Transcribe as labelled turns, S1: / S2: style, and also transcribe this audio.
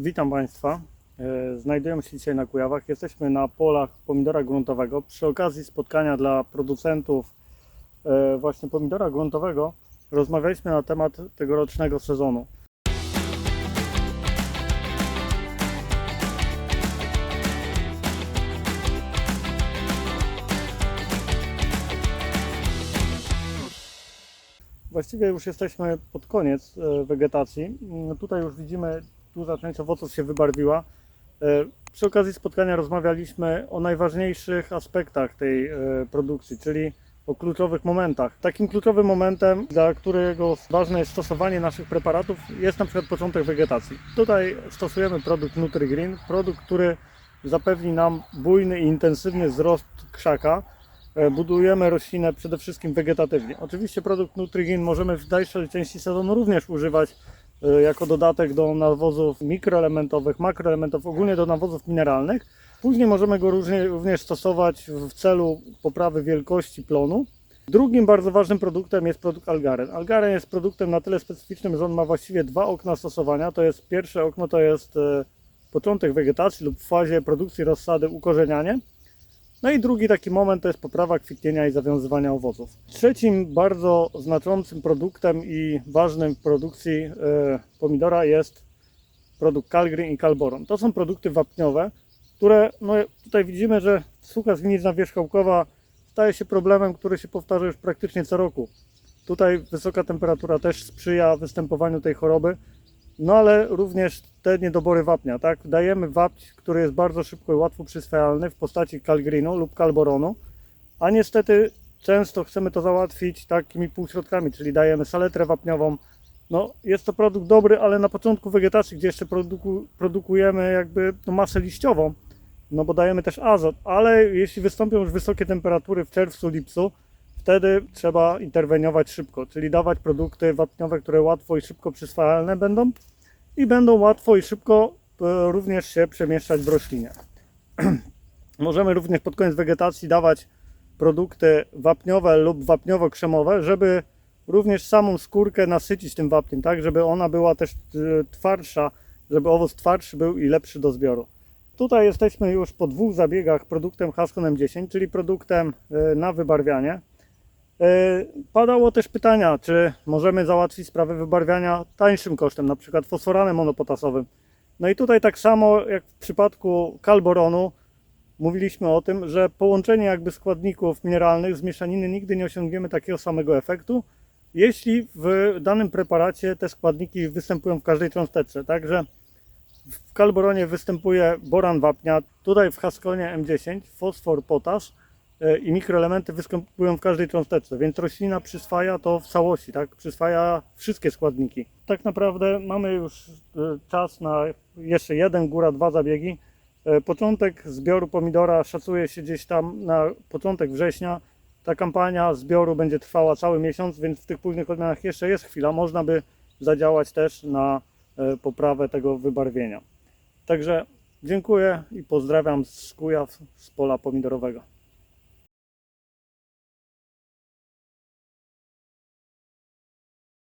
S1: Witam Państwa. E, Znajdujemy się dzisiaj na Kujawach. Jesteśmy na polach pomidora gruntowego. Przy okazji spotkania dla producentów e, właśnie pomidora gruntowego rozmawialiśmy na temat tegorocznego sezonu. Właściwie już jesteśmy pod koniec e, wegetacji. Mm, Tutaj już widzimy, duża część owoców się wybarwiła. E, Przy okazji spotkania rozmawialiśmy o najważniejszych aspektach tej e, produkcji, czyli o kluczowych momentach. Takim kluczowym momentem, dla którego ważne jest stosowanie naszych preparatów, jest na przykład początek wegetacji. Tutaj stosujemy produkt NutriGreen, produkt, który zapewni nam bujny i intensywny wzrost krzaka, E, budujemy roślinę przede wszystkim wegetatywnie. Oczywiście produkt NutriGen możemy w dalszej części sezonu również używać jako dodatek do nawozów mikroelementowych, makroelementów, ogólnie do nawozów mineralnych. Później możemy go również stosować w celu poprawy wielkości plonu. Drugim bardzo ważnym produktem jest produkt Algaren. Algaren jest produktem na tyle specyficznym, że on ma właściwie dwa okna stosowania. To jest pierwsze okno to jest e, początek wegetacji lub w fazie produkcji rozsady ukorzenianie. No i drugi taki moment to jest poprawa kwitnienia i zawiązywania owoców. Trzecim bardzo znaczącym produktem i ważnym w produkcji e, pomidora jest produkt Calgreen i Calboron. To są produkty wapniowe, które no, tutaj widzimy, że sucha zwinizna wierzchołkowa staje się problemem, który się powtarza już praktycznie co roku. Tutaj wysoka temperatura też sprzyja występowaniu tej choroby. No ale również te niedobory wapnia, tak? Dajemy wapń, który jest bardzo szybko i łatwo przyswajalny w postaci kalgrinu lub kalboronu, a niestety często chcemy to załatwić takimi półśrodkami, czyli dajemy saletrę wapniową. No, jest to produkt dobry, ale na początku wegetacji, gdzie jeszcze produku, produkujemy jakby no, masę liściową, no bo dajemy też azot, ale jeśli wystąpią już wysokie temperatury w czerwcu, lipcu, wtedy trzeba interweniować szybko, czyli dawać produkty wapniowe, które łatwo i szybko przyswajalne będą i będą łatwo i szybko e, również się przemieszczać w roślinie. Możemy również pod koniec wegetacji dawać produkty wapniowe lub wapniowo-krzemowe, żeby również samą skórkę nasycić tym wapniem, tak, żeby ona była też e, twardsza, żeby owoc twardszy był i lepszy do zbioru. Tutaj jesteśmy już po dwóch zabiegach produktem Haskon M10, czyli produktem e, na wybarwianie. E, Padało też pytania, czy możemy załatwić sprawę wybarwiania tańszym kosztem, na przykład fosforanem monopotasowym. No i tutaj tak samo jak w przypadku kalboronu mówiliśmy o tym, że połączenie jakby składników mineralnych z mieszaniny nigdy nie osiągniemy takiego samego efektu, jeśli w danym preparacie te składniki występują w każdej cząsteczce. Także w kalboronie występuje boran wapnia, tutaj w Haskonie M10 fosfor, potasz i mikroelementy występują w każdej cząsteczce, więc roślina przyswaja to w całości, tak? Przyswaja wszystkie składniki. Tak naprawdę mamy już e, czas na jeszcze jeden, góra dwa zabiegi. E, Początek zbioru pomidora szacuje się gdzieś tam na początek września. Ta kampania zbioru będzie trwała cały miesiąc, więc w tych późnych odmianach jeszcze jest chwila. Można by zadziałać też na e, poprawę tego wybarwienia. Także dziękuję i pozdrawiam z Kujaw z pola pomidorowego.